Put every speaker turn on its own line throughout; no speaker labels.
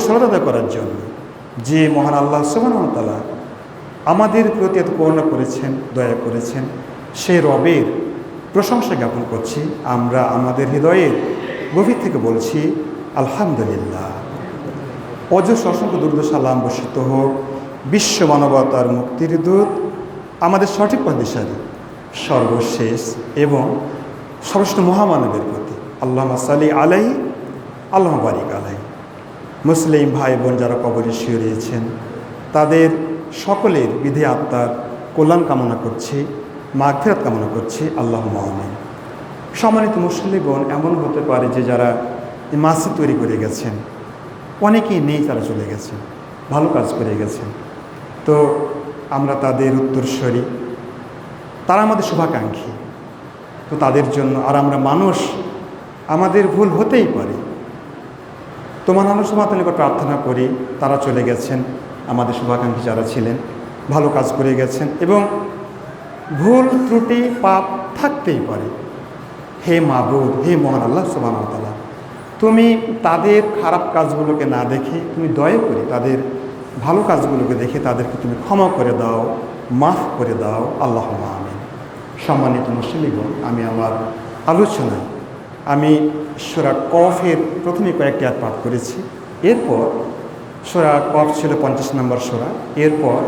সরলতা করার জন্য যে মহান আল্লাহ সুবাহতালা আমাদের প্রতি এত করুণা করেছেন, দয়া করেছেন, সে রবের প্রশংসা জ্ঞাপন করছি। আমরা আমাদের হৃদয়ের গভীর থেকে বলছি, আলহামদুলিল্লাহ। অজস্র অসংখ্য দুর্দ সালাম বর্ষিত হোক, বিশ্ব মানবতার মুক্তির দূত, আমাদের সঠিক পদিশালী সর্বশেষ এবং সর্বশ্রেষ্ঠ মহামানবের প্রতি। আল্লাহ সালি আলাই আল্লাহ বারিক আলাই মুসলিম ভাই বোন যারা কবরে শুয়ে রয়েছেন, তাদের সকলের বিধি আত্মার কল্যাণ কামনা করছি মাগফিরাত কামনা করছি আল্লাহ মহামিন সম্মানিত মুসলিমগণ এমন হতে পারে যে যারা মাসি তৈরি করে গেছেন, অনেকেই নেই, তারা চলে গেছেন ভালো কাজ করে গেছেন তো আমরা তাদের উত্তরস্বরী, তারা আমাদের শুভাকাঙ্ক্ষী। তো তাদের জন্য আর আমরা মানুষ, আমাদের ভুল হতেই পারে। তো মানুষ মাতার নিকট প্রার্থনা করি, তারা চলে গেছেন, আমাদের শুভাকাঙ্ক্ষী যারা ছিলেন, ভালো কাজ করে গেছেন এবং ভুল ত্রুটি, পাপ থাকতেই পারে। হে মাবুদ, হে মহান আল্লাহ সুবাহতালা তুমি তাদের খারাপ কাজগুলোকে না দেখে, তুমি দয়া করে তাদের ভালো কাজগুলোকে দেখে তাদেরকে তুমি ক্ষমা করে দাও, মাফ করে দাও। আল্লাহ আমিন। সম্মানিত মুসলিমগণ আমি আমার আলোচনায় আমি সোরা কফের প্রথমে কয়েকটি আয়াত পাঠ করেছি। এরপর সোরা কফ ছিল পঞ্চাশ নম্বর সোরা। এরপর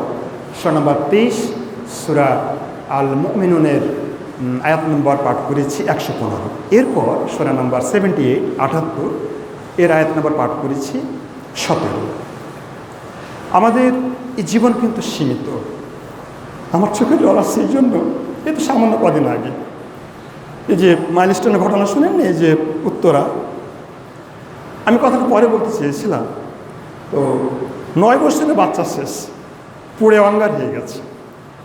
সোরা নম্বর তেইশ সোরা আল মিনুনের আয়াত নম্বর পাঠ করেছি একশো পনেরো। এরপর সোরা নম্বর সেভেন্টি এইট আটাত্তর, এর আয়াত নম্বর পাঠ করেছি সতেরো। আমাদের এই জীবন কিন্তু সীমিত। আমার চোখে জল আসছে এই জন্য, এই তো সামান্য কদিন আগে। এই যে মাইলস্টোনের ঘটনা শুনেননি? এই যে উত্তরা। আমি কথাটা পরে বলতে চেয়েছিলাম। তো নয় বছরের বাচ্চা শেষ। পুড়ে অঙ্গার হয়ে গেছে।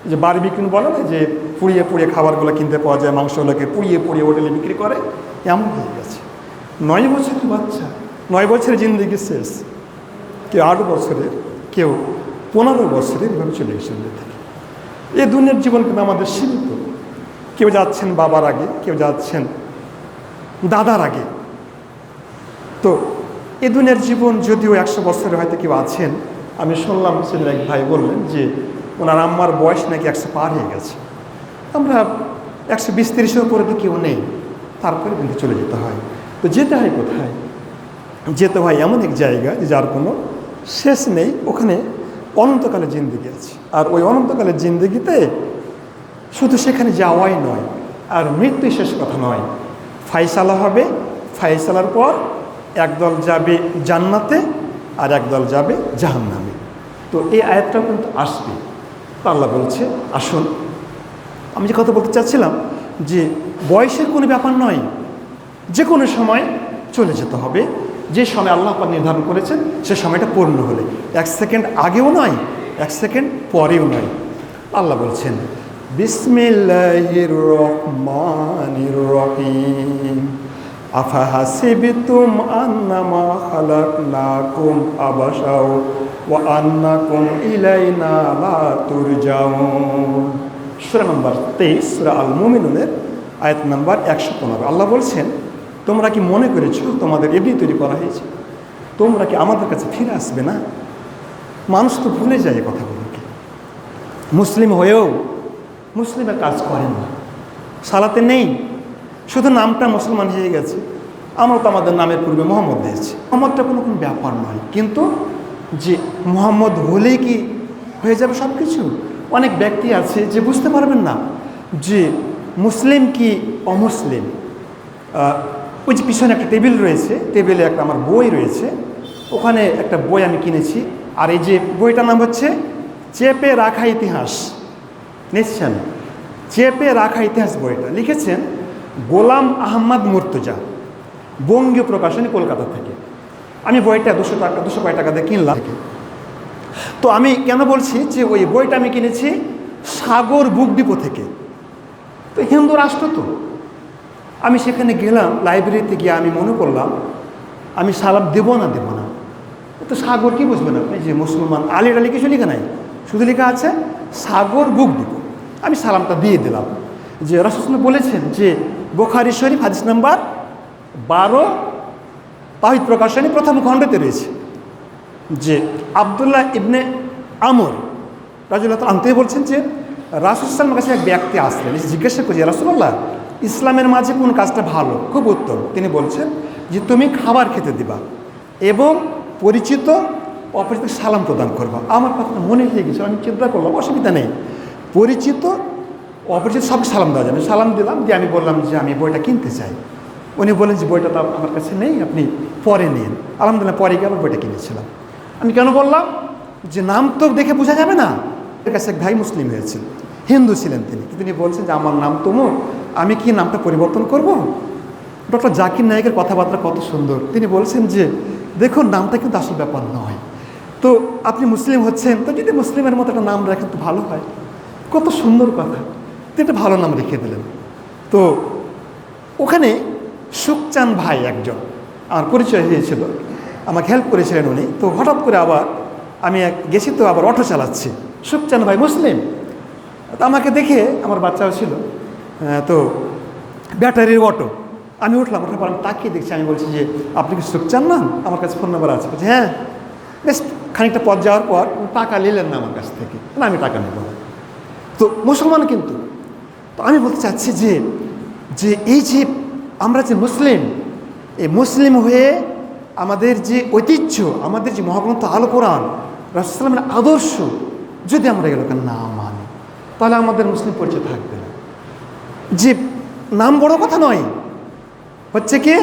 যে বাড়ি বিক্রি বলে না যে পুড়িয়ে পুড়িয়ে খাবারগুলো কিনতে পাওয়া যায়, মাংসগুলোকে পুড়িয়ে পুড়িয়ে হোটেলে বিক্রি করে, এমন হয়ে গেছে। নয় বছরের বাচ্চা, নয় বছরের জিন্দগি শেষ। কেউ আট বছরের, কেউ পনেরো বছরের এভাবে চলে গেছে থেকে এই দুনিয়ার জীবন কিন্তু আমাদের সীমিত। কেউ যাচ্ছেন বাবার আগে, কেউ যাচ্ছেন দাদার আগে। তো এ জীবন যদিও একশো বছরের হয়তো কেউ আছেন, আমি শুনলাম সেদিন এক ভাই বললেন যে ওনার আম্মার বয়স নাকি একশো পার হয়ে গেছে। আমরা একশো বিশ তিরিশের উপরে তো কেউ নেই, তারপরে কিন্তু চলে যেতে হয়। তো যেতে হয় কোথায়? যেতে হয় এমন এক জায়গা যার কোনো শেষ নেই, ওখানে অনন্তকালের জিন্দিগি আছে। আর ওই অনন্তকালের জিন্দিগিতে শুধু সেখানে যাওয়াই নয়, আর মৃত্যু শেষ কথা নয়। ফাইসালা হবে ফাইসালার পর একদল যাবে জান্নাতে আর একদল যাবে জাহান্নামে। তো এই আয়াতটাও কিন্তু আসবে। আল্লাহ বলছে, আসুন। আমি যে কথা বলতে চাচ্ছিলাম যে বয়সের কোনো ব্যাপার নয়, যে কোনো সময় চলে যেতে হবে। যে সময় আল্লাহ পাক নির্ধারণ করেছেন, সে সময়টা পূর্ণ হলে। এক সেকেন্ড আগেও নয়, এক সেকেন্ড পরেও নয়। আল্লাহ বলছেন বিসমিল্লাহির রহমানির রহিম আফাহাসিবতুম আন্নামা খালাকনাকুম আবাসাও ওয়া আন্নাকুম ইলাইনা লা তুরজাউন। সূরা নম্বর 23 সূরা আল মুমিনুনের আয়াত নাম্বার 115 আল্লাহ বলছেন, তোমরা কি মনে করেছ তোমাদের এমনি তৈরি করা হয়েছে? তোমরা কি আমাদের কাছে ফিরে আসবে না? মানুষ তো ভুলে যায় এই কথাগুলোকে। মুসলিম হয়েও মুসলিমের কাজ করেন না। সালাতে নেই। শুধু নামটা মুসলমান হয়ে গেছে। আমরা তো আমাদের নামের পূর্বে মোহাম্মদ দিয়েছি। মোহাম্মদটা কোনো কোনো ব্যাপার নয়। কিন্তু যে মোহাম্মদ হলেই কি হয়ে যাবে সব কিছু অনেক ব্যক্তি আছে যে বুঝতে পারবেন না যে মুসলিম কি অমুসলিম। ওই যে পিছনে একটা টেবিল রয়েছে। টেবিলে একটা আমার বই রয়েছে। ওখানে একটা বই আমি কিনেছি। আর এই যে বইটার নাম হচ্ছে চেপে রাখা ইতিহাস। নিশ্চয় চেপে রাখা ইতিহাস বইটা। লিখেছেন গোলাম আহম্মদ মুর্তজা, বঙ্গীয় প্রকাশনী কলকাতা থেকে। আমি বইটা দুশো টাকা, দুশো কয় টাকা দিয়ে কিনলাম। তো আমি কেন বলছি যে ওই বইটা আমি কিনেছি সাগর বুক ডিপো থেকে। তো হিন্দু রাষ্ট্র তো। আমি সেখানে গেলাম, লাইব্রেরিতে গিয়ে আমি মনে করলাম, আমি সালাম দেব না দেব না। তো সাগর কি বুঝবেন আপনি যে মুসলমান? আলির আলী কিছু লেখা নাই? শুধু লেখা আছে, সাগর বুক দিব আমি সালামটা দিয়ে দিলাম যে রসুল বলেছেন যে বোখারি শরীফ হাদিস নাম্বার বারো, তাহিদ প্রকাশনী প্রথম খণ্ডতে রয়েছে যে আবদুল্লাহ ইবনে আমর রাজুল্লাহ আনতে বলছেন যে রাসুলামের কাছে এক ব্যক্তি আসলেন। জিজ্ঞাসা করছি রাসুল্লাহ ইসলামের মাঝে কোন কাজটা ভালো? খুব উত্তম। তিনি বলছেন যে, তুমি খাবার খেতে দিবা এবং পরিচিত অপরিচিত সালাম প্রদান করবা। আমার কথা মনে হয়ে গেছে, আমি চিন্তা করলাম, অসুবিধা নেই। পরিচিত, অপরিচিত সব সালাম দেওয়া যাবে সালাম দিলাম, দিয়ে আমি বললাম যে আমি বইটা কিনতে চাই। উনি বলেন যে বইটা তো আমার কাছে নেই, আপনি পরে নিন। আলহামদুলিল্লাহ, পরে গিয়ে আবার বইটা কিনেছিলাম। আমি কেন বললাম? যে নাম তো দেখে বোঝা যাবে না। এর কাছে এক ভাই মুসলিম হয়েছিল হিন্দু ছিলেন তিনি। তিনি বলছেন যে, আমার নাম তোমর আমি কি নামটা পরিবর্তন করব? ডক্টর জাকির নায়কের কথাবার্তা কত সুন্দর। তিনি বলছেন যে, দেখুন, নামটা কিন্তু আসল ব্যাপার নয়। তো আপনি মুসলিম হচ্ছেন, তো যদি মুসলিমের মতো একটা নাম রাখেন, তো ভালো হয়। কত সুন্দর কথা। তিনি একটা ভালো নাম রেখে দিলেন। তো ওখানে সুখচান ভাই একজন আমার পরিচয় হয়েছিল। আমাকে হেল্প করেছিলেন উনি। তো হঠাৎ করে আবার আমি এক গেছি তো আবার অটো চালাচ্ছি। সুখচান ভাই মুসলিম। তো আমাকে দেখে আমার বাচ্চাও ছিল। তো ব্যাটারির অটো আমি উঠলাম ওঠার পর আমি তাকিয়ে দেখছি, আমি বলছি যে, আপনি কি সুখচান না? আমার কাছে ফোন নাম্বার আছে। বলছি হ্যাঁ। বেশ, খানিকটা পথ যাওয়ার পর টাকা নিলেন না আমার কাছ থেকে। না, আমি টাকা নেব। তো মুসলমান কিন্তু। তো আমি বলতে চাচ্ছি যে যে এই যে আমরা যে মুসলিম, এই মুসলিম হয়ে আমাদের যে ঐতিহ্য, আমাদের যে মহাগ্রন্থ আল কোরআন রাসুলামের আদর্শ, যদি আমরা এগুলোকে না মানি, তাহলে আমাদের মুসলিম পরিচয় থাকবে না। যে নাম বড় কথা নয়, হচ্ছে কি,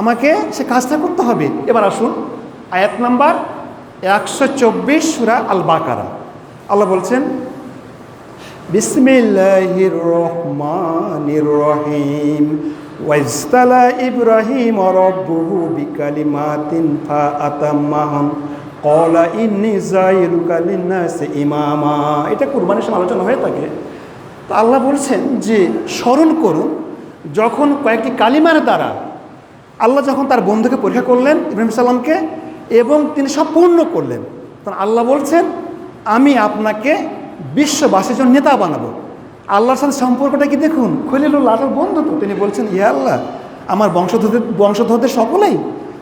আমাকে সে কাজটা করতে হবে। এবার আসুন, আয়াত নাম্বার একশো চব্বিশ সুরা আল বাকারা আল্লাহ বলছেন বিসমিল্লাহির রহমানির রহিম ওয়াইস্তালা ইব্রাহিম রব্বুহু বিকালিমাতিন ফাআতাম্মাহুন ক্বালা ইন্নী জাইলুকা লিন্নাসি ইমামা। এটা কুরবানির সময় আলোচনা হয়ে থাকে। তো আল্লাহ বলছেন যে, স্মরণ করুন, যখন কয়েকটি কালিমার দ্বারা আল্লাহ যখন তার বন্ধুকে পরীক্ষা করলেন, ইব্রাহিম সাল্লামকে এবং তিনি সব পূর্ণ করলেন, তখন আল্লাহ বলছেন, আমি আপনাকে বিশ্ববাসীর জন্য নেতা বানাবো। আল্লাহর সাথে সম্পর্কটা কি দেখুন? খলিলুল আল্লাহর বন্ধু তো। তিনি বলছেন, ইয়া আল্লাহ, আমার বংশধরদের বংশধরদের সকলেই?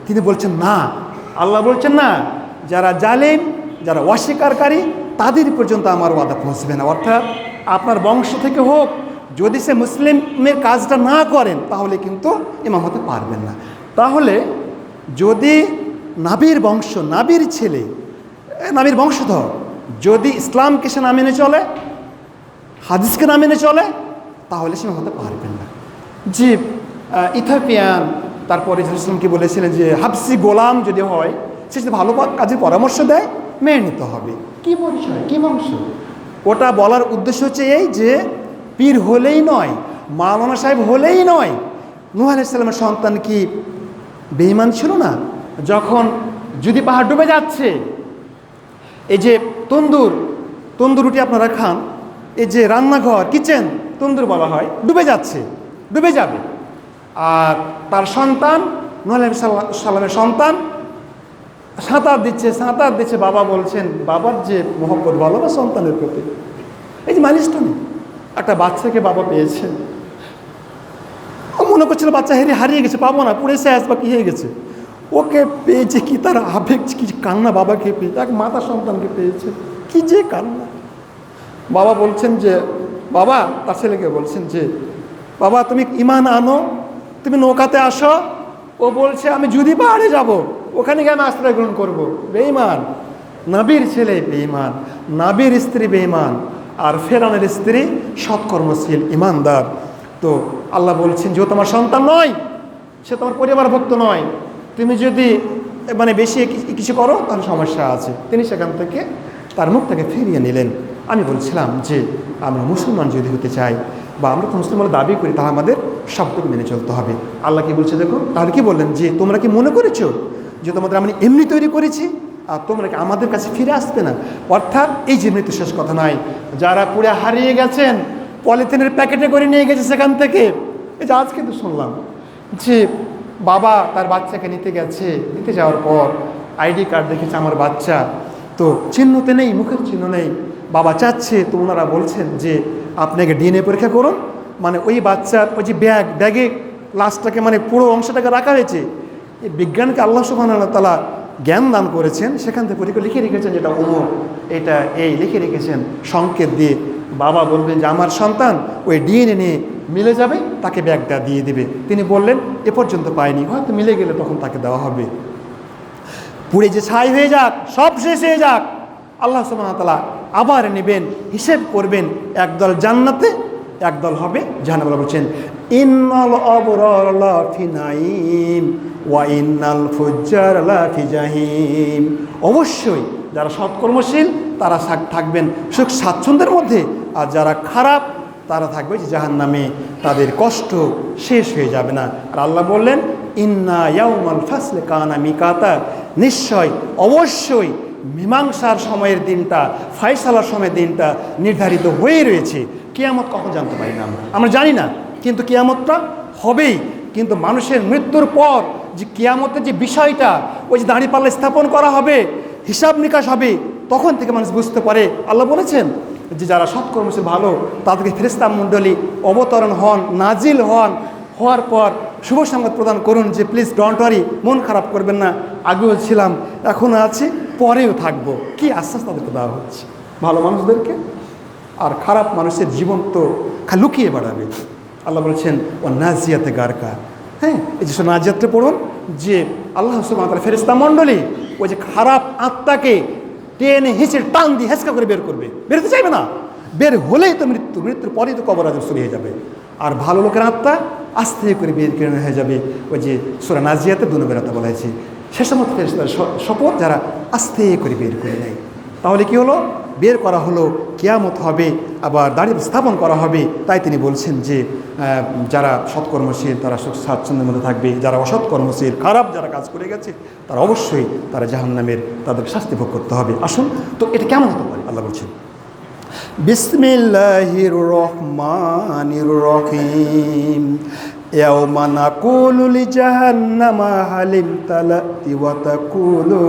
তিনি বলছেন, না। আল্লাহ বলছেন, না। যারা জালেম, যারা অস্বীকারী, তাদের পর্যন্ত আমার ওয়াদা পৌঁছবে না। অর্থাৎ আপনার বংশ থেকে হোক, যদি সে মুসলিমের কাজটা না করেন, তাহলে কিন্তু ইমাম হতে পারবেন না। তাহলে যদি নাবির বংশ, নাবির ছেলে নাবির বংশধর যদি ইসলামকে সে না মেনে চলে হাদিসকে না মেনে চলে তাহলে সে হতে পারবেন না। আহ, ইথোপিয়ান তারপরে ইসলামকে বলেছিলেন যে হাফসি গোলাম যদি হয় সে যদি ভালো কাজের পরামর্শ দেয় মেনে নিতে হবে। কি পরিচয় কী বংশ ওটা বলার উদ্দেশ্য হচ্ছে এই যে পীর হলেই নয় মাওলানা সাহেব হলেই নয়। নুহ আলাইসাল্লামের সন্তান কি বেইমান ছিল না? যখন যদি পাহাড় ডুবে যাচ্ছে এই যে তন্দুর তন্দুর রুটি আপনারা খান, এই যে রান্নাঘর, কিচেন, তন্দুর বলা হয়, ডুবে যাচ্ছে, ডুবে যাবে। আর তার সন্তান নোয়াল সাল্লামের সন্তান, সাঁতার দিচ্ছে সাঁতার দিচ্ছে, বাবা বলছেন, বাবার যে মহব্বত বা সন্তানের প্রতি? এই যে মাইলস্টোনে একটা বাচ্চাকে বাবা পেয়েছেন মনে করছিল বাচ্চা হেরে হারিয়ে গেছে, পাবো না, পুড়ে শেষ বা কি হয়ে গেছে। ওকে পেয়েছে কি? তার আবেগ কি? কান্না বাবাকে পেয়েছে, এক মাতা সন্তানকে পেয়েছে। কি যে কান্না। বাবা বলছেন যে, বাবা, তার ছেলেকে বলছেন যে, বাবা, তুমি ইমান আনো, তুমি নৌকাতে আসো। ও বলছে, আমি যদি পাহাড়ে যাব, ওখানে গিয়ে আমি আশ্রয় গ্রহণ করব। বেইমান নাবির ছেলে বেইমান নাবির স্ত্রী বেইমান আর ফেরানের স্ত্রী সৎকর্মশীল, ইমানদার। তো আল্লাহ বলছেন, যে তোমার সন্তান নয়, সে তোমার পরিবারভুক্ত নয়। তুমি যদি মানে বেশি কিছু করো, তাহলে সমস্যা আছে। তিনি সেখান থেকে তার মুখ থেকে ফিরিয়ে নিলেন। আমি বলছিলাম যে, আমরা মুসলমান যদি হতে চাই বা আমরা তো মুসলমান দাবি করি, তাহলে আমাদের সবটুকু মেনে চলতে হবে। আল্লাহ কি বলছে দেখো? তাহলে কি বললেন যে, তোমরা কি মনে করেছ যে, তোমাদের আমি এমনি তৈরি করেছি? আর তোমরা কি আমাদের কাছে ফিরে আসবে না? অর্থাৎ এই যে মৃত্যু শেষ কথা নয়, যারা পুরে হারিয়ে গেছেন, পলিথিনের প্যাকেটে করে নিয়ে গেছে সেখান থেকে। এই যে আজকে তো শুনলাম যে বাবা তার বাচ্চাকে নিতে গেছে, নিতে যাওয়ার পর আইডি কার্ড দেখেছে আমার বাচ্চা। তো চিহ্নতে নেই, মুখের চিহ্ন নেই। বাবা চাচ্ছে তো ওনারা বলছেন যে, আপনাকে ডিএনএ পরীক্ষা করুন। মানে ওই বাচ্চার ওই যে ব্যাগ, ব্যাগে লাশটাকে মানে পুরো অংশটাকে রাখা হয়েছে। এই বিজ্ঞানকে আল্লাহ সুবাহ তালা জ্ঞান দান করেছেন। সেখান থেকে পরীক্ষা লিখে রেখেছেন যেটা অমুক এটা এই লিখে রেখেছেন সংকেত দিয়ে। বাবা বলবেন যে, আমার সন্তান ওই ডিএনএ নিয়ে মিলে যাবে, তাকে ব্যাগটা দিয়ে দেবে। তিনি বললেন, এ পর্যন্ত পায়নি হয়তো মিলে গেলে তখন তাকে দেওয়া হবে। পুড়ে যে ছাই হয়ে যাক, সব শেষ হয়ে যাক। আল্লাহ সুবাহতালা আবার নেবেন, হিসেব করবেন, একদল জান্নাতে, একদল হবে জাহান্নাম। বলছেন, ইন্নাল অবরর লাফি নাইম ওয়া অবশ্যই যারা সৎকর্মশীল, তারা থাক- থাকবেন সুখ স্বাচ্ছন্দ্যের মধ্যে, আর যারা খারাপ তারা থাকবে যে জাহান নামে তাদের কষ্ট শেষ হয়ে যাবে না। আর আল্লাহ বললেন, ইন্না ইয়াউমাল ফাসলে কানা মিকাতা। নিশ্চয়, অবশ্যই মীমাংসার সময়ের দিনটা ফাইসালার সময়ের দিনটা নির্ধারিত হয়ে রয়েছে। কেয়ামত কখন জানতে পারি না আমরা জানি না, কিন্তু কেয়ামতটা হবেই। কিন্তু মানুষের মৃত্যুর পর যে কেয়ামতের যে বিষয়টা, ওই যে দাঁড়িপাল্লা স্থাপন করা হবে, হিসাব নিকাশ হবে, তখন থেকে মানুষ বুঝতে পারে। আল্লাহ বলেছেন যে যারা সৎকর্মশীল, ভালো, তাদেরকে ফেরেস্তা মণ্ডলী অবতরণ হন, নাজিল হন। হওয়ার পর শুভ সংবাদ প্রদান করুন যে, প্লিজ ডন্ট ওয়ারি, মন খারাপ করবেন না। আগেও ছিলাম, এখনও আছি, পরেও থাকব। কি আশ্বাস তাদেরকে দেওয়া হচ্ছে? ভালো মানুষদেরকে? আর খারাপ মানুষের জীবন তো লুকিয়ে বাড়াবে। আল্লাহ বলেছেন ও নাজিয়াতে গারকা। হ্যাঁ এই যে নাজিয়াতে পড়ুন, যে আল্লাহ সুবাহ ফেরিস্তা মণ্ডলী, ওই যে খারাপ আত্মাকে টেনে হেঁচে টান দিয়ে হেঁচকা করে বের করবে। বেরোতে চাইবে না। বের হলেই তো মৃত্যু, মৃত্যুর পরেই তো কবর আজম শুরু হয়ে যাবে। আর ভালো লোকের আত্মা আস্তে করে বের করে হয়ে যাবে। ওই যে সুরা নাজিয়াতে দুনো বেরোতে বলা হয়েছে, সে সমস্ত ফেরিস্তার শপথ যারা আস্তে করে বের করে নেয়। তাহলে কি হলো? বের করা হলো কেয়ামত হবে, আবার দাঁড়িয়ে স্থাপন করা হবে। তাই তিনি বলছেন যে যারা সৎকর্মশীল, তারা সুখ স্বাচ্ছন্দ্যের মধ্যে থাকবে। যারা অসৎকর্মশীল, খারাপ যারা কাজ করে গেছে, তারা অবশ্যই তারা জাহান্নামের তাদের শাস্তি ভোগ করতে হবে। আসুন, তো এটা কেমন হতে পারে? আল্লাহ বলছেন, বিসমিল্লাহির রহমানির রহিম। ওয়া তাকুলু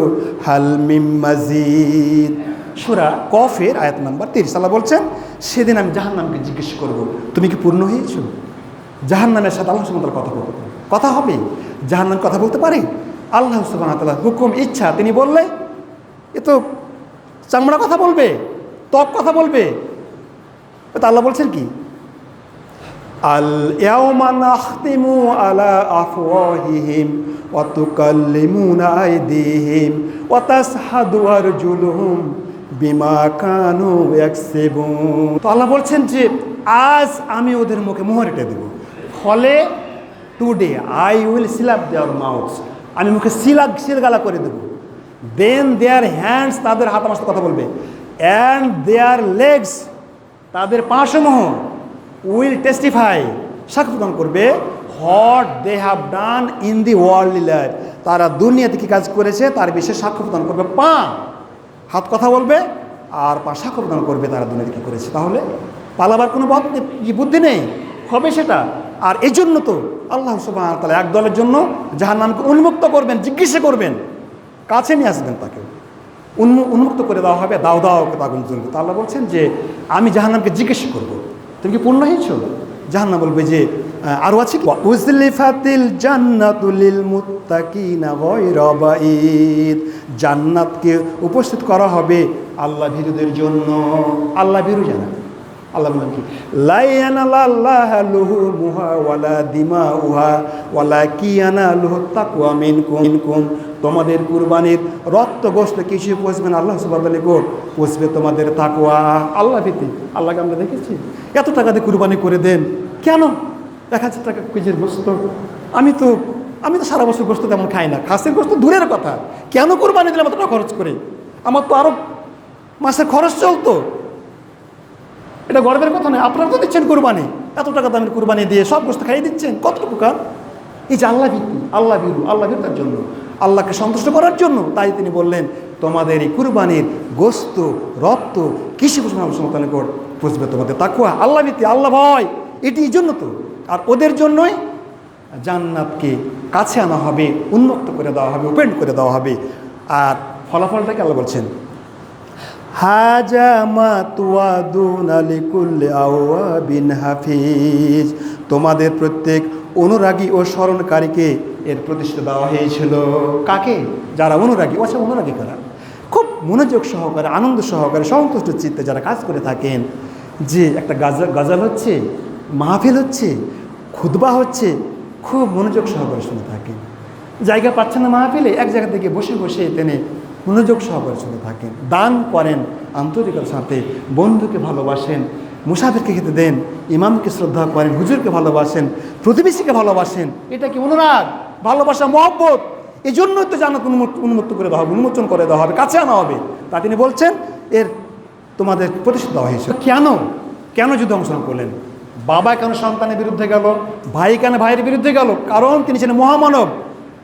হাল মিম মাজিদ। সূরা কফের আয়াত নাম্বার 30 আল্লাহ বলছেন, সেদিন আমি জাহান্নামকে জিজ্ঞেস করব। তুমি কি পূর্ণ হয়েছো? জাহান্নামের সাথে আল্লাহ তাআলা কথা বলতে কথা হবে? জাহান্নাম কথা বলতে পারে? আল্লাহ ওয়া হুকুম, ইচ্ছা, তিনি বললে, এ তো চামড়া কথা বলবে তপ কথা বলবে। তো আল্লাহ বলছেন কি? আল ইয়াউমা নাখতিমু আলা আফওয়াহিহিম ওয়া তুকাল্লিমুনা আইদিহিম ওয়া তাশহাদু আরজুলুহুম বিমা কানু ইয়াকসিবুন তো আল্লাহ বলছেন যে, আজ আমি ওদের মুখে মোহর এঁটে দেব। ফলে টুডে আই উইল সিলাপ দেওয়ার মাউথ আমি মুখে সিলাগ সিলগালা করে দেব। দেন দেয়ার হ্যান্ডস তাদের হাত আমার কথা বলবে। অ্যান্ড দেয়ার লেগস তাদের পাঁচসমূহ উইল টেস্টিফাই সাক্ষ্য প্রদান করবে what they have done in the world life তারা দুনিয়াতে কী কাজ করেছে, তার বিষয়ে সাক্ষ্য প্রদান করবে। পা হাত কথা বলবে, আর পা সাক্ষ্য প্রদান করবে তারা দুনিয়াতে কী করেছে? তাহলে পালাবার কোনো বুদ্ধি নেই? হবে সেটা। আর এই জন্য তো আল্লাহ সুবাহ তাহলে এক দলের জন্য যাহার নামকে উন্মুক্ত করবেন, জিজ্ঞাসা করবেন, কাছে নিয়ে আসবেন তাকে। উন্মু, উন্মুক্ত করে দেওয়া হবে, দাও দাও আগুন জ্বলবে তা আল্লাহ বলছেন যে, আমি জাহান্নামকে জিজ্ঞেস করব। তুমি কি পূর্ণ হয়েছো? জাহান্নাম বলবে যে আরও আছে জান্নাতকে উপস্থিত করা হবে আল্লাহ ভীরুদের জন্য। আল্লাহ ভীরু জানা। তোমাদের কুরবানির রক্ত গোস্ত কিছু পৌঁছবে না? আল্লাহ সুবাহ কোট পৌঁছবে তোমাদের তাকুয়া আল্লাহ ভীতি। আল্লাহকে আমরা দেখেছি। এত টাকা দিয়ে কুরবানি করে দেন। কেন? এক হাজার টাকা কেজির গোস্ত। আমি তো আমি তো সারা বছর গোস্ত তেমন খাই না। খাসির গোস্ত দূরের কথা। কেন কুরবানি দিলাম এত টাকা খরচ করে? আমার তো আরও মাসের খরচ চলতো। এটা গর্বের কথা নয়। আপনারা তো দিচ্ছেন কোরবানি। এত টাকা দামের কোরবানি দিয়ে সব গোষ্ঠ খাইয়ে দিচ্ছেন। কতটুকু কার? এই যে আল্লাহ ভীতি আল্লাহ ভীরু, আল্লাহ ভীরতার জন্য, আল্লাহকে সন্তুষ্ট করার জন্য তাই তিনি বললেন, তোমাদের এই কুরবানির গোস্ত, রক্ত কৃষি পশুমাতানে কর বুঝবে তোমাদের তাকুয়া আল্লাহ ভীতি আল্লাহ ভয়। এটি এই জন্য তো। আর ওদের জন্যই জান্নাতকে কাছে আনা হবে, উন্মুক্ত করে দেওয়া হবে ওপেন করে দেওয়া হবে। আর ফলাফলটাকে আল্লাহ বলছেন? হাজা আওয়াবিন হাফিজ। তোমাদের প্রত্যেক অনুরাগী ও স্মরণকারীকে এর প্রতিষ্ঠা দেওয়া হয়েছিল। কাকে? যারা অনুরাগী আচ্ছা অনুরাগী কারা? খুব মনোযোগ সহকারে, আনন্দ সহকারে, সন্তুষ্ট চিত্তে যারা কাজ করে থাকেন, যে একটা গাজা, গাজাল হচ্ছে, মাহফিল হচ্ছে খুদবা হচ্ছে খুব মনোযোগ সহকারে শুনে থাকেন। জায়গা পাচ্ছেন না মাহফিলে, এক জায়গা থেকে বসে বসে তিনি মনোযোগ সহকারে শুনে থাকেন। দান করেন, আন্তরিকতার সাথে বন্ধুকে ভালোবাসেন, মুসাফিরকে খেতে দেন, ইমামকে শ্রদ্ধা করেন, হুজুরকে ভালোবাসেন, প্রতিবেশীকে ভালোবাসেন। এটা কি অনুরাগ? ভালোবাসা, মহব্বত? এই জন্যই তো জান্নাত উন্মুক্ত করে দেওয়া হবে, উন্মোচন করে দেওয়া হবে, কাছে আনা হবে। তা তিনি বলছেন, এর তোমাদের প্রতিষ্ঠা দেওয়া হয়েছে কেন? কেন যুদ্ধ অংশগ্রহণ করলেন? বাবা কেন সন্তানের বিরুদ্ধে গেল? ভাই কেন ভাইয়ের বিরুদ্ধে গেল? কারণ তিনি ছিলেন মহামানব।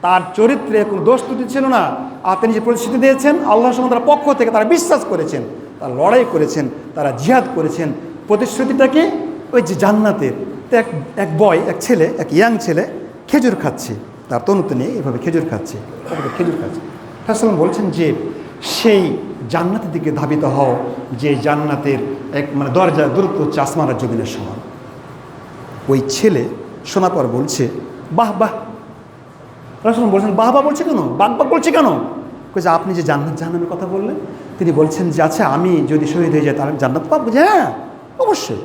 তার চরিত্রে কোনো দোষ ত্রুটি ছিল না। আর তিনি যে প্রতিশ্রুতি দিয়েছেন, আল্লাহ সুমতার পক্ষ থেকে তারা বিশ্বাস করেছেন, তারা লড়াই করেছেন, তারা জিহাদ করেছেন। প্রতিশ্রুতিটাকে ওই যে জান্নাতের। এক এক বয় এক ছেলে, এক ইয়াং ছেলে খেজুর খাচ্ছে। তার তনুতে নিয়ে এভাবে খেজুর খাচ্ছে। খেজুর খাচ্ছে। ফাসলাম বলছেন যে, সেই জান্নাতের দিকে ধাবিত হও, যে জান্নাতের এক মানে দরজা দূরত্ব হচ্ছে আসমান আর জমিনের সমান। ওই ছেলে শোনা পর বলছে, বাহ বাহ। রাসুল বলছেন, বাহ বাহ বলছে কেন? বাক বাক বলছে কেন? যে, আপনি যে জান্নাত, জাহান্নামের কথা বললেন, তিনি বলছেন যে আচ্ছা আমি যদি শহীদ হয়ে যাই, তাহলে জান্নাত পাবো? যে হ্যাঁ অবশ্যই।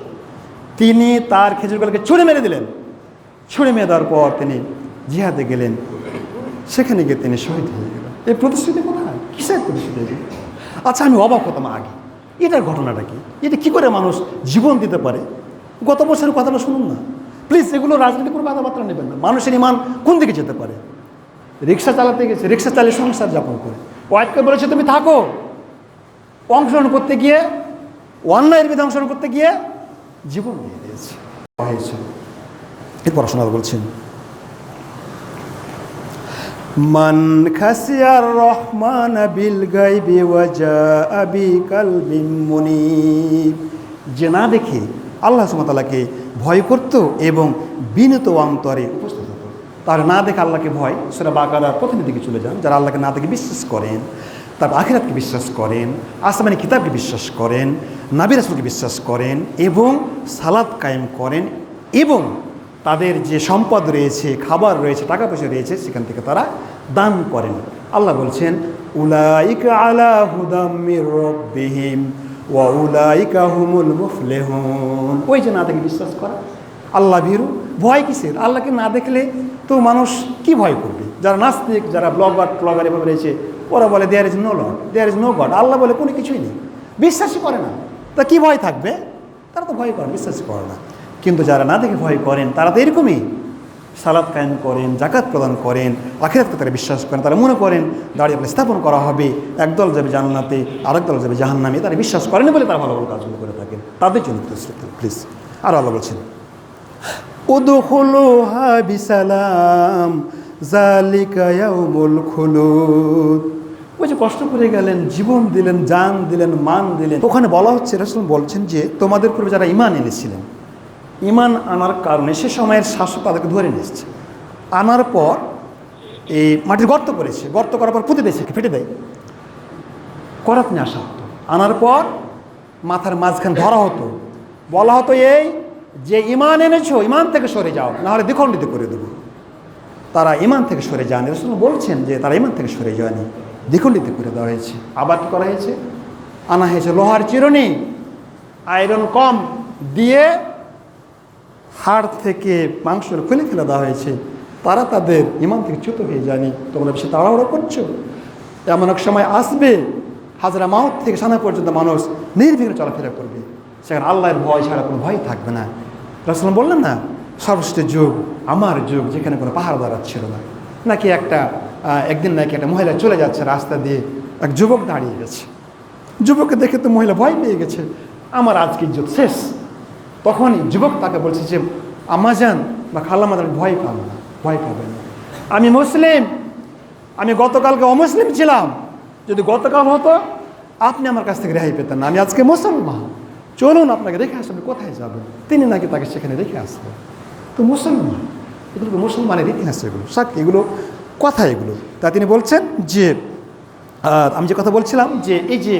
তিনি তার খেজুরগুলোকে ছুঁড়ে মেরে দিলেন। ছুঁড়ে মেরে দেওয়ার পর তিনি জিহাদে গেলেন। সেখানে গিয়ে তিনি শহীদ হয়ে গেলেন। এই প্রতিশ্রুতি কোথায়? কিসের প্রতিশ্রুতি আচ্ছা আমি অবাক হতাম আগে। এটার ঘটনাটা কি? এটা কি করে মানুষ জীবন দিতে পারে? গত বছরের কথাটা শুনুন না। প্লিজ এগুলো রাজনীতি কোনো কথাবার্তা নেবেন না। মানুষের ইমান কোন দিকে যেতে পারে? রিক্সা চালাতে গেছে, রিক্সা চালিয়ে সংসার যাপন করে। ওয়াইফকে বলেছে, তুমি থাকো। অংশগ্রহণ করতে গিয়ে, অন্যায়ের বিধে অংশগ্রহণ করতে গিয়ে জীবন দিয়ে দিয়েছে। পড়াশোনা বলছেন মান খাসিয়ার রহমান বিল গাইবি ওয়াজা আবি কালবিম মুনিব। যে আল্লাহ সুমতালাকে ভয় করত এবং বিনত অন্তরে উপস্থিত হতো। তাহলে না দেখে আল্লাহকে ভয় সেটা বাকারা প্রথম দিকে চলে যান, যারা আল্লাহকে না দেখে বিশ্বাস করেন তার আখিরাতকে বিশ্বাস করেন, আসমানি কিতাবকে বিশ্বাস করেন নাবির রাসুলকে বিশ্বাস করেন এবং সালাদ কায়েম করেন এবং তাদের যে সম্পদ রয়েছে, খাবার রয়েছে, টাকা পয়সা রয়েছে, সেখান থেকে তারা দান করেন। আল্লাহ বলছেন, উলাইকা আলা হুদাম্মির রব্বিহিম। ওয়া উলাইকা হুমুল মুফলিহুন। ওই যে না দেখে বিশ্বাস করা। আল্লাহ ভীরু, ভয় কিসের? আল্লাহকে না দেখলে তো মানুষ কি ভয় করবে? যারা নাস্তিক, যারা ব্লগার ব্লগার এভাবে রয়েছে, ওরা বলে there is no lord there is no god আল্লাহ বলে, কোনো কিছুই নেই। বিশ্বাসই করে না। তা কি ভয় থাকবে? তারা তো ভয় করে, বিশ্বাসই করে না। কিন্তু যারা না দেখে ভয় করেন, তারা তো এরকমই। সালাদ কায়েম করেন জাকাত প্রদান করেন আখিরাতকে তারা বিশ্বাস করেন, তারা মনে করেন দাঁড়িয়ে আপনার স্থাপন করা হবে, একদল যাবে জান্নাতে আরেক যাবে জাহান্নামে, তারা বিশ্বাস করেন বলে তারা ভালো ভালো কাজগুলো করে থাকেন। তাদের জন্য প্লিজ আর আল্লাহ বলছেন, উদখুলুহা বিসালাম জালিকা ইয়াউমুল খুলুদ। ওই যে কষ্ট করে গেলেন, জীবন দিলেন, জান দিলেন, মান দিলেন। ওখানে বলা হচ্ছে, রাসূল বলছেন যে, তোমাদের পূর্বে যারা ইমান এনেছিলেন ইমান আনার কারণে সে সময়ের শাসক তাদেরকে ধরে নিয়ে এসছে। আনার পর এই মাটির গর্ত করেছে। গর্ত করার পর পুঁতে দিয়েছে ফেটে দেয়। করাত নিয়ে আসা হতো। আনার পর মাথার মাঝখানে ধরা হতো। বলা হতো এই যে ইমান এনেছো, ইমান থেকে সরে যাও, নাহলে দ্বিখণ্ডিত করে দেবো। তারা ইমান থেকে সরে যান রসুল বলছেন যে তারা ইমান থেকে সরে যায়নি। দ্বিখণ্ডিত করে দেওয়া হয়েছে। আবার কী করা হয়েছে? আনা হয়েছে লোহার চিরুনি, আয়রন কম দিয়ে হাড় থেকে মাংস খুলে ফেলে দেওয়া হয়েছে, তারা তাদের ইমান থেকে চ্যুত হয়ে যায়নি। তোমরা বেশি তাড়াহুড়ো করছ। এমন এক সময় আসবে, হাজরা মাউত থেকে সানা পর্যন্ত মানুষ নির্বিঘ্নে চলাফেরা করবে। সেখানে আল্লাহর ভয় ছাড়া কোনো ভয় থাকবে না। রসলাম বললেন না, সর্বশ্রেষ্ঠ যুগ, আমার যুগ, যেখানে কোনো পাহাড় দাঁড়াচ্ছিল না। নাকি একটা একদিন নাকি একটা মহিলা চলে যাচ্ছে রাস্তা দিয়ে, এক যুবক দাঁড়িয়ে গেছে। যুবককে দেখে তো মহিলা ভয় পেয়ে গেছে, আমার আজকে ইজ্জত শেষ। তখনই যুবক তাকে বলছে যে আমাজান বা খালামাজান ভয় পাবে না, ভয় পাবে না। আমি মুসলিম, আমি গতকালকে অমুসলিম ছিলাম। যদি গতকাল হতো, আপনি আমার কাছ থেকে রেহাই পেতেন না। আমি আজকে মুসলমান। চলুন আপনাকে রেখে আসবেন কোথায় যাবেন? তিনি নাকি তাকে সেখানে রেখে আসবেন তো মুসলমান, এগুলো মুসলমানের ইতিহাস এগুলো সাক্ষী এগুলো, কথা এগুলো। তা তিনি বলছেন যে আমি যে কথা বলছিলাম যে, এই যে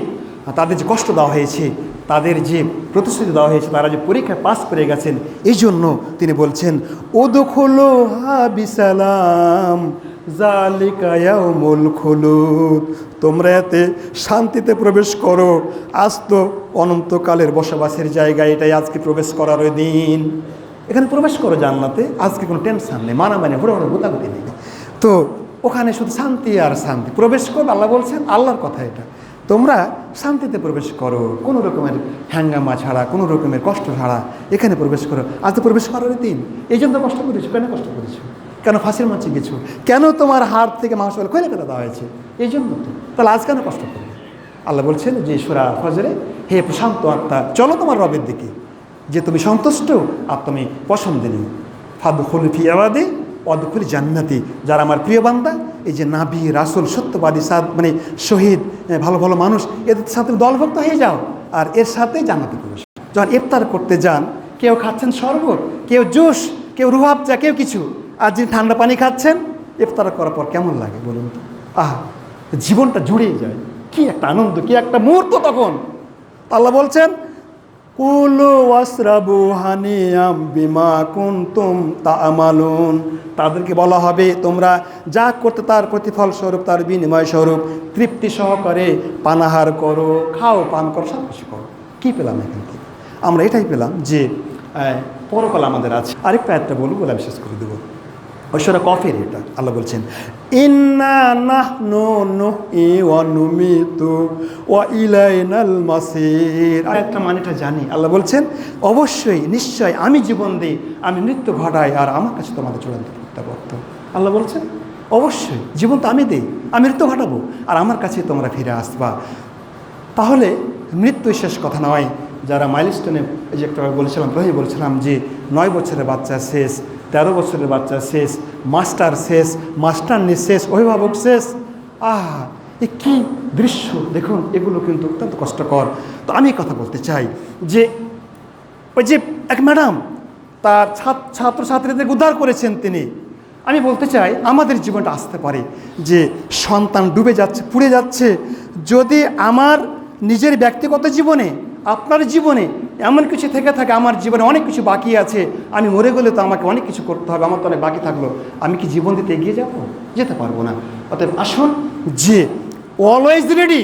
তাদের যে কষ্ট দেওয়া হয়েছে, তাদের যে প্রতিশ্রুতি দেওয়া হয়েছে, তারা যে পরীক্ষায় পাস করে গেছেন এই জন্য তিনি বলছেন ও দখলো হা বিসালাম জালিকায়াউমুল খুলুদ। তোমরা এতে শান্তিতে প্রবেশ করো। আজ তো অনন্তকালের বসবাসের জায়গা, এটাই আজকে প্রবেশ করার ওই দিন। এখানে প্রবেশ করো জান্নাতে, আজকে কোনো টেনশন নেই, মানামানি হুড়ো হুড়ো গোতাগুতি নেই। তো ওখানে শুধু শান্তি আর শান্তি, প্রবেশ করবে, আল্লাহ বলছেন, আল্লাহর কথা এটা। তোমরা শান্তিতে প্রবেশ করো। কোনো রকমের হ্যাঙ্গামা ছাড়া, কোনো রকমের কষ্ট ছাড়া এখানে প্রবেশ করো। আজ তো প্রবেশ করার দিন। এই জন্য কষ্ট করেছ। কেন কষ্ট করেছ? কেন ফাঁসির মঞ্চে গেছো? কেন তোমার হাত থেকে মাংস কয়লা কেটে দেওয়া হয়েছে? এই জন্য তো। তাহলে আজ কেন কষ্ট করবে আল্লাহ বলছেন যে, সুরা ফজরে হে প্রশান্ত আত্মা, চলো তোমার রবের দিকে। যে তুমি সন্তুষ্ট, আর তুমি পছন্দনীয়। ফাদুল ফিয়াবাদে অদুকুল জান্নাতি। যারা আমার প্রিয় বান্দা এই যে নাবি, রাসুল, সত্যবাদী সাদ মানে শহীদ ভালো ভালো মানুষ, এদের সাথে দলভক্ত হয়ে যাও আর এর সাথে জান্নাতে প্রবেশ যখন ইফতার করতে যান, কেউ খাচ্ছেন শরবত, কেউ জুস, কেউ রুহাবচা কেউ কিছু। আর যিনি ঠান্ডা পানি খাচ্ছেন, ইফতার করার পর কেমন লাগে বলুন তো? আহ, জীবনটা জুড়িয়ে যায়। কি একটা আনন্দ, কি একটা মুহূর্ত তখন। আল্লাহ বলছেন কুলু ওয়াসরাবু হানিয়াম বিমা তা তামালুন। তাদেরকে বলা হবে, তোমরা যা করতে তার প্রতিফল স্বরূপ তার বিনিময় স্বরূপ তৃপ্তি সহকারে পানাহার করো, খাও, পান করো, সব কিছু করো। কী পেলাম এখান থেকে? আমরা এটাই পেলাম যে পরকাল আমাদের আছে। আরেকটা একটা বলব, বলে শেষ করে দেবো। ঐশ্বরা কফের এটা, আল্লাহ বলছেন, ইন্না নাহনু নুহি মাসির। আর একটা মানেটা জানি, আল্লাহ বলছেন, অবশ্যই, নিশ্চয় আমি জীবন দিই আমি মৃত্যু ঘটাই আর আমার কাছে তোমাদের চূড়ান্ত প্রত্যাবর্ত আল্লাহ বলছেন, অবশ্যই, জীবন তো আমি দিই, আমি মৃত্যু ঘটাবো আর আমার কাছে তোমরা ফিরে আসবা। তাহলে মৃত্যু শেষ কথা নয়, যারা মাইলস্টোনে যে একটা বলেছিলাম প্রথমে বলছিলাম যে নয় বছরের বাচ্চা শেষ তেরো বছরের বাচ্চা শেষ, মাস্টার শেষ মাস্টারনি শেষ অভিভাবক শেষ। আহ, এ কী দৃশ্য? দেখুন, এগুলো কিন্তু অত্যন্ত কষ্টকর। তো আমি কথা বলতে চাই যে, ওই যে এক ম্যাডাম, তার ছাত্র ছাত্রছাত্রীদের উদ্ধার করেছেন তিনি। আমি বলতে চাই, আমাদের জীবনটা আসতে পারে যে, সন্তান ডুবে যাচ্ছে, পুড়ে যাচ্ছে। যদি আমার নিজের ব্যক্তিগত জীবনে, আপনার জীবনে এমন কিছু থেকে থাকে, আমার জীবনে অনেক কিছু বাকি আছে, আমি মরে গেলে তো আমাকে অনেক কিছু করতে হবে, আমার তো অনেক বাকি থাকল, আমি কি জীবন দিতে এগিয়ে যাব? যেতে পারব না। অতএব আসুন, যে অলওয়েজ রেডি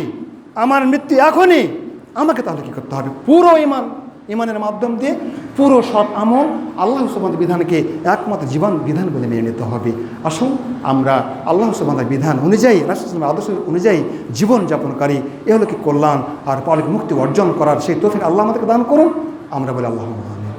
আমার মৃত্যু এখনই, আমাকে তাহলে কী করতে হবে? পুরো ইমান ইমানের মাধ্যম দিয়ে পুরো সৎ আমল আল্লাহ সুবাদ বিধানকে একমাত্র জীবন বিধান বলে মেনে নিতে হবে। আসুন, আমরা আল্লাহ সুবাদ বিধান অনুযায়ী রাষ্ট্র আদর্শ অনুযায়ী জীবন যাপনকারী এ হলো কি কল্যাণ আর পালক মুক্তি অর্জন করার সেই তথ্য আল্লাহ আমাদেরকে দান করুন। আমরা বলি আল্লাহ